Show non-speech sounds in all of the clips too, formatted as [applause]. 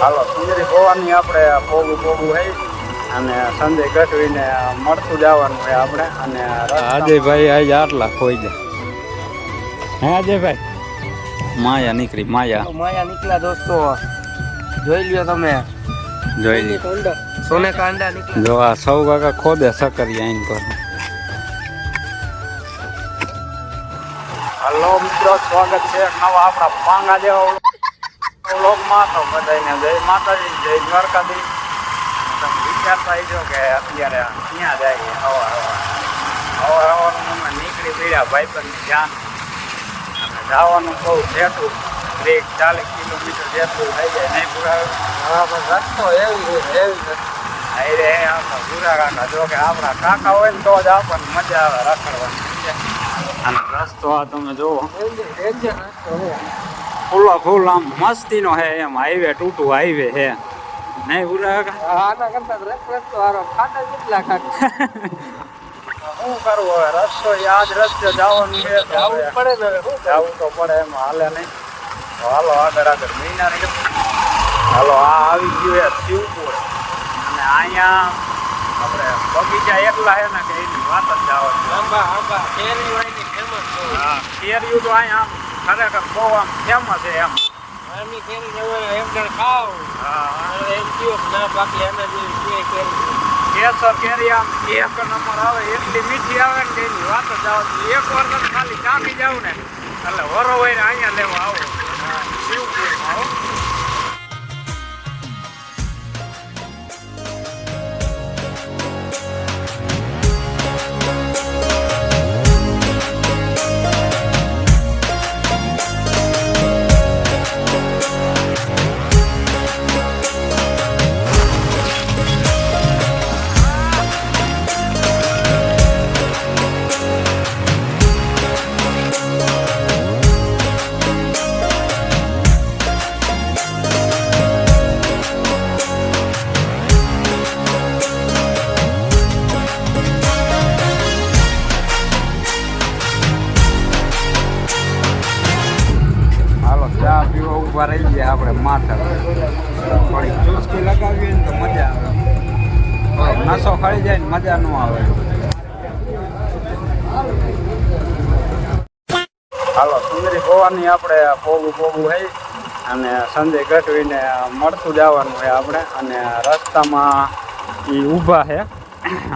હાલો સુંદરી ભવાની આપણે પોગું પોગું હઈ અને સંજય ગઢવીને મળતું જવાનું હોય આપણે. અને અજયભાઈ આજે આટલા ખોઈ જાય. હે અજયભાઈ માયા નીકળી માયા. માયા નીકળ્યા દોસ્તો. જોઈ લ્યો તમે. જોઈ લ્યો. સોને કાંડા નીકળ્યા. જો આ સૌ કાકા ખોદે સકરી આઈન પર હલો મિત્રો સ્વાગત છે નવા આપણા પાંગા જેવા વ્લોગમાં તો બધાને જય માતાજી જય દ્વારકાધીશ. તમે વિચારતા જો કે અત્યારે ક્યાં જાય હવા હવા. હવા હવાનું અમે નીકળી પડ્યા ભાઈબંધની ધ્યાન અને જવાનું બહુ જેટલું ત્રીસ ચાલીસ કિલોમીટર જેટલું થઈ જાય. નહીં પૂરા બરાબર પણ રસ્તો એવી છે એવી અરે આપણા ભૂરા કાકા. જો કે આપણા કાકા હોય ને તો જ આપણને મજા આવે રખડવાની. અને રસ્તો આ તમે જુઓ. રસ્તો છે ફૂલો ફૂલ આમ મસ્તીનો હે એમ હાઈવે ટૂટું હાઈવે હે. નહીં ઉરા કાકા આના કરતા રસ્તો રસ્તો હારો ખાટા કેટલા ખાટા શું [laughs] કરવું હવે? રસ્તો યાદ રસ્તે જવાનું છે જવું પડે ને હવે શું કરવું? જવું તો પડે એમ હાલે નહીં. તો હાલો આગળ આગળ મહિના નીકળ હાલો આ આવી ગયું છે શિવપુર. અને અહીંયા આપણે બગીચા એટલા હે ને કે એની વાત જ જવાની. આંબા આંબા કેરી ફેમસ હા કેરીયું તો અહીંયા ખરેખર બહુ આમ ફેમસ છે એમ. આની કેરી તમે એક જણ ખાવ. હા. એમ કયો ના બાકી જેવી છે કેરી કેસર કેરી આમ એક નંબર આવે એટલી મીઠી આવે ને એની વાત જ એક વાર તમે ખાલી ચાખી જાવ ને. એટલે વરો હોય અહીંયા લેવા આવો. શિવપુરમાં આવો આપણે માથે ચુસ્કી લગાવીએ ને તો મજા આવે. નસો ખડી જાય ને મજા ન આવે. હાલો સુંદરી ભવાની આપણે પોગું પોગું હોય અને સંજય ગઢવીને મળતું જવાનું હોય આપણે. અને રસ્તામાં એ ઊભા છે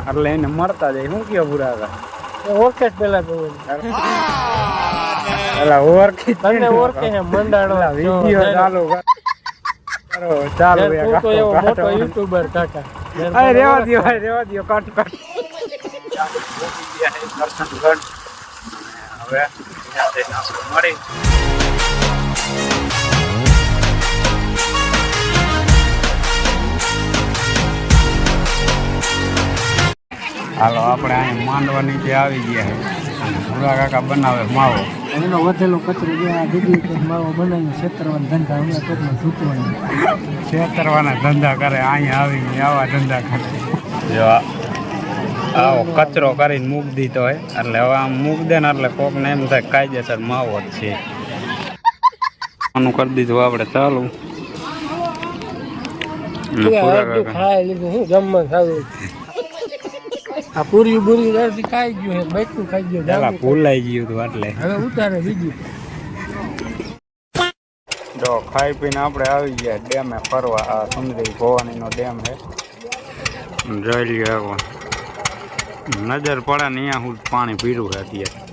એટલે એને મળતા જાય. શું કહે બુરા ઓળખે જ પહેલાં તો ઓળખી જ ઓળખે મંડાણો ચાલુ કરો. ચાલુ તું તો એવો મોટો યુટ્યુબર કાકા. અરે રેવા દો ભાઈ રેવા દો કાટ કાટ. હવે મળી હાલો આપણે અહીં માંડવા નીચે આવી ગયા છે. ભૂરા કાકા બનાવે માવો. એનો વધેલો કચરો જે આ દીદી માવો બનાવીને છેતરવાના ધંધા અમે ટોકમાં ઢૂકવાના છેતરવાના ધંધા કરે અહીંયા આવીને આવા ધંધા કરે. જો આવો કચરો કરીને મૂક દીધો હોય એટલે હવે આમ મૂક દે ને એટલે કોકને એમ થાય કાયદેસર માવો જ છે. આનું કરી દીધું આપણે ચાલુ. ખાઈ લીધું શું જમવા ખાવું આ પૂરી બુરી દરથી ખાઈ ગયું છે બેઠું ખાઈ ગયું પેલા ભૂલાઈ ગયું હતું એટલે હવે ઉતારે બીજું. જો ખાઈ પીને આપણે આવી ગયા ડેમે ફરવા આ સુંદરી ભવાનીનો ડેમ છે. જોઈ લઈએ નજર પડે ને અહીંયા હું પાણી પીરું છે અત્યારે.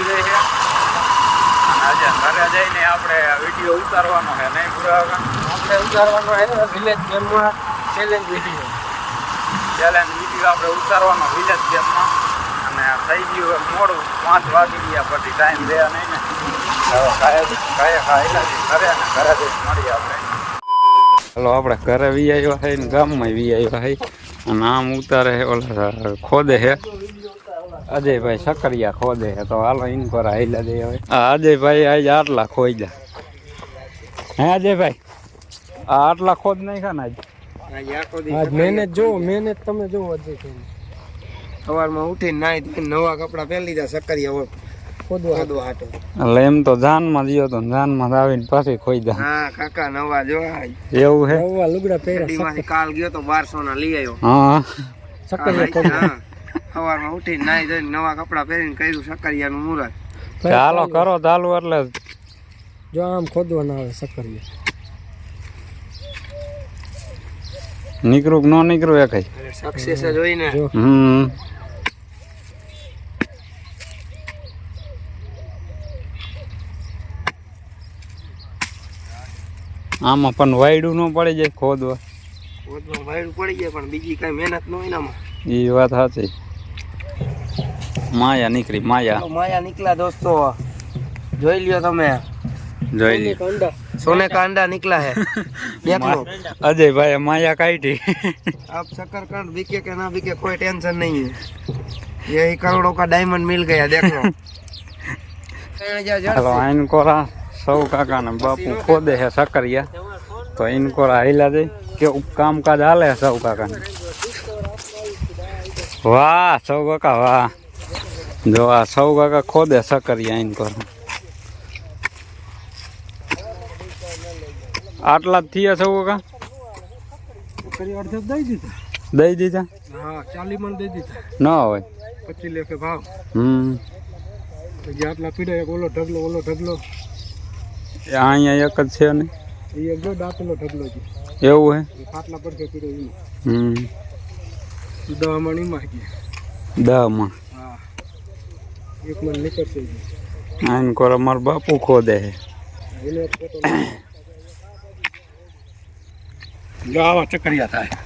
જાનિયા ગઈ છે. અને આજે ઘરે જઈને આપણે વીડિયો ઉતારવાનો છે નહીં પૂરા આપણે ઉતારવાનો છે વિલેજ ગેમમાં ચેલેન્જ વીડિયો ચેલેન્જ વીડિયો આપણે ઉતારવાનો વિલેજ ગેમમાં અને થઈ ગયું મોડું પાંચ વાગી ગયા પછી ટાઈમ રહ્યા નહીં ને. કાંઈ ઘરે અને ઘરે જઈને મળીએ આપણે. ચાલો આપણે ઘરે વી આવ્યા છે ને ગામમાં વી આવ્યા છે અને આમ ઉતારે છે ઓલા ખોદે છે અજયભાઈ સકરિયા ખોદે તો હાલો ઇન પર હાઈલા દે હવે. અજયભાઈ આજે આટલા ખોઈજા હે અજયભાઈ? આ આટલા ખોદ નહીં ને આજ? આજ મહેનત જો મહેનત તમે જો અજય સવારમાં ઉઠીને નાઈ નવા કપડા પહેરી લીધા સક્કરિયા ખોદવા ખોદવા હાટો. એટલે એમ તો જાનમાં દિયો તો જાનમાં આવીને પાછી ખોઈ ખોઈજા હા કાકા નવા જો એવું હે? નવા લુગડા પહેર્યા કાલ ગયો તો બારસો ના લઈ આવ્યો. હા. હા. સવારમાં ઉઠીને નાઈ ધોઈને નવા કપડા પહેરીને કર્યું સક્કરિયાનું મુરત ચાલો કરો ચાલુ એટલે જો. આમ ખોદવા ના આવે સકરિયા નીકળું કે ન નીકળું એ કઈ? સક્સેસ જ હોય ને. જો. હમ. આમાં પણ વાયડું ન પડી જાય ખોદવા. ખોદવા વાયડું પડી જાય પણ બીજી કઈ મહેનત ન હોય આમાં. એ વાત સાચી માયા નીકળી માયા તો માયા નીકળ્યા દોસ્તો જોઈ લ્યો તમે જોઈ લી કંડા સોને का अंडा निकला है देख लो અજયભાઈ માયા કાઢી अब शकरकंद बिके के ना बिके कोई टेंशन नहीं है यही करोड़ों का डायमंड मिल गया देख लो ચાલો આઈન કોરા સૌ કાકા ને બાપુ ખોદે છે સકરિયા તો ઈન કોરા હાઈલા દે કેવું કામકાજ હાલે છે સૌ કાકા વાહ સૌ કાકા વાહ જો આ સૌ કાકા ખોદે સકરિયા ઈન કોરા આટલા જ થયા સૌ કાકા કરી અડધો દઈ દીધા દઈ દીધા હા ચાલી મણ દઈ દીધા ના હોય પચીસ લેખે ભાવ હમ જે આટલા પીડે એક ઓલો ઢગલો ઓલો ઢગલો એ અહીંયા એક જ છે ને એ એક જો દાંતલો ઢગલો છે એવું હે એ પાટલા પડખે પીડે એનો હમ દહ મણ એમાં ગયા દમાં હા. એક મણ નીકળશે જ. આઈન કોરા મારા બાપુ ખોદે એનો [coughs] ચકરિયા થાય.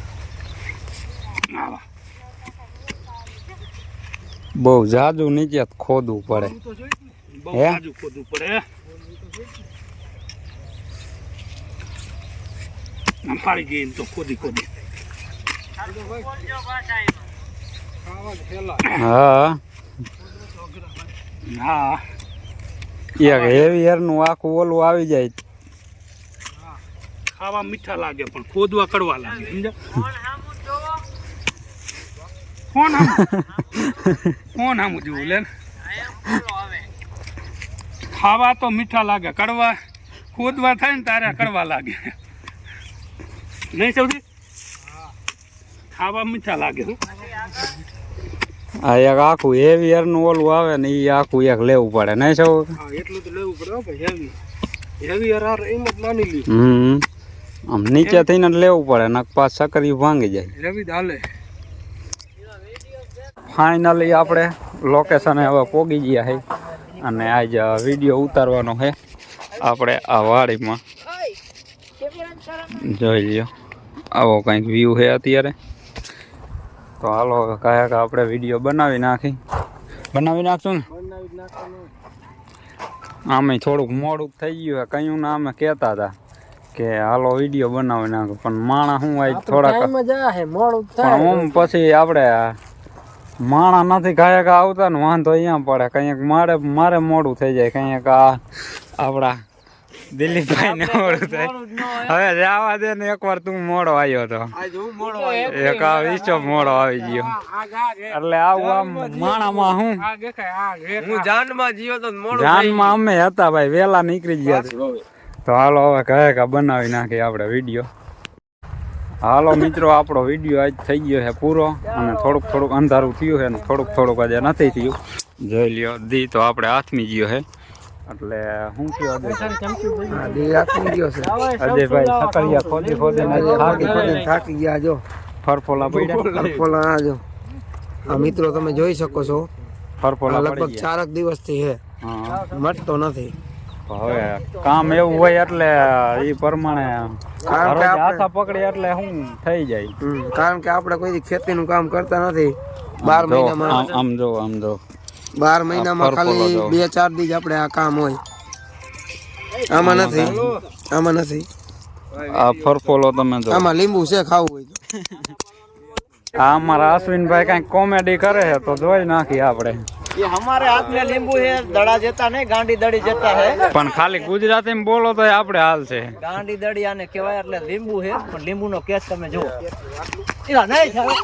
બહુ જાજુ નીચે ખોદવું પડે. બહુ? ખોદવું પડે આમ ફાડી ગઈ તો ખોદી ખોદી. હા. હા. એક હેવી હેર આખું ઓલું આવી જાય. ખાવા મીઠા લાગે પણ ખોદવા કડવા લાગે સમજ્યા? કોણ કોણ આમ જોવું લે ખાવા તો મીઠા લાગે કડવા ખોદવા થાય ને તારે કડવા લાગે. નહીં સૌથી? ખાવા મીઠા લાગે આ એક આખું હેવી નું ઓલું આવે ને એ આખું એક લેવું પડે નહીં સૌ એટલું તો લેવું પડે ભાઈ હેવી હેવી હરાર એમ જ માની લી હમ. આમ નીચે થઈને લેવું પડે નક પાછ સકરી ભાંગી જાય. ફાઇનલી આપણે લોકેશને હવે પોગી ગયા છે અને આજ વીડિયો ઉતારવાનો છે આપણે આ વાડીમાં. જોઈ લ્યો. આવો કંઈક વ્યૂ છે અત્યારે. તો હાલો હવે કયા કે આપણે વીડિયો બનાવી નાખી. બનાવી નાખશું ને? આમે થોડુંક મોડું થઈ ગયું કયું ના અમે કહેતા હતા કે હાલો વીડિયો બનાવી નાખો. પણ માણા શું આજ થોડાક હે પણ હું પછી આપણે માણા નથી કાંઈક આવતા ને વાંધો અહીંયા પડે. કંઈક મારે મારે મોડું થઈ જાય. કંઈક આ આપણા દિલીપભાઈ ને હવે જવા દે ને એકવાર તું મોડો આવ્યો હતો એક આ મોડો આવી ગયો. એટલે આવું આમ માણામાં હું? હું જાનમાં જીવો તો જાનમાં અમે હતા ભાઈ વેલા નીકળી ગયા તો હાલો હવે કહે કે બનાવી નાખીએ આપણે વીડિયો. હાલો મિત્રો આપણો વીડિયો આજ થઈ ગયો છે પૂરો અને થોડુંક થોડુંક અંધારું થયું છે અને થોડુંક થોડુંક આજે નથી થયું. જોઈ લ્યો દી તો આપણે હાથમી ગયો છે. એટલે હું કયો આજે? અજયભાઈ સકરિયા ખોદી આજે થાકી ખોદી. થાકી ગયા જો. ફરફોલા પડ્યા. ફરફોલા આ જો આ મિત્રો તમે જોઈ શકો છો. ફરફોલા લગભગ ચારક દિવસથી હે. હા મટતો નથી. હવે કામ એવું હોય એટલે એ પ્રમાણે કારણ કે આશા પકડી એટલે શું થઈ જાય. કારણ કે આપણે કોઈ ખેતી નું કામ કરતા નથી. બાર મહિનામાં આમ જો આમ જો. બાર મહિનામાં ફરફોલો ખાલી જો. બે ચાર દી જ આપણે આ કામ હોય આમાં નથી આમાં નથી આ ફરફોલો તમે જો આમાં લીંબુ છે ખાવું હોય તો આ અમારા અશ્વિનભાઈ કઈક કોમેડી કરે છે તો જોઈ નાખી આપણે ये हमारे हाथ में नींबू है दड़ा जता नहीं गांडी दड़ी जता है પણ ખાલી ગુજરાતીમાં બોલો તો આપણે હાલ છે ગાંડી દડી આને કહેવાય એટલે લીંબુ છે પણ લીંબુ નો કેસ તમે જુઓ એલા નહીં થાય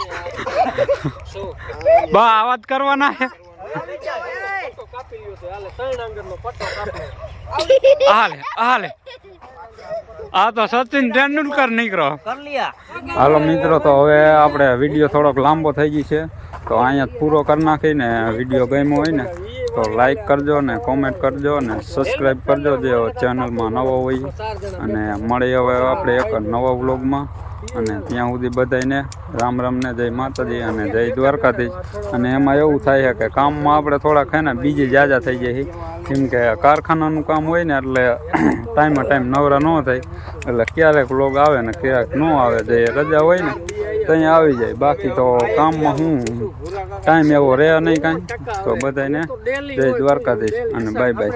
બા આવાજ કરવાના છે હાલે હાલે આ તો સચિન તેંડુલકર નીકળો. હાલો મિત્રો, તો હવે આપણે વીડિયો થોડોક લાંબો થઈ ગઈ છે. તો અહીંયા પૂરો કરી નાખીને વીડિયો ગમ્યો હોય ને. તો લાઈક કરજો ને કોમેન્ટ કરજો ને સબસ્ક્રાઈબ કરજો જે ચેનલમાં નવો હોય. અને મળી હવે આપણે એક નવા વ્લોગમાં અને ત્યાં સુધી બધાને રામ રામને જય માતાજી અને જય દ્વારકાધીશ. અને એમાં એવું થાય છે કે કામમાં આપણે થોડાક હે ને બીજી જાજા થઈ જાય. કેમ કે કારખાનાનું કામ હોય ને એટલે [coughs] ટાઈમે ટાઈમ નવરા ન થાય. એટલે ક્યારેક લોગ આવે ને ક્યારેક ન આવે. જે રજા હોય ને ત્યાં આવી જાય. બાકી તો કામમાં હું ટાઈમ એવો રહે નહીં કાંઈ. તો બધાને જય દ્વારકાધીશ અને બાય બાય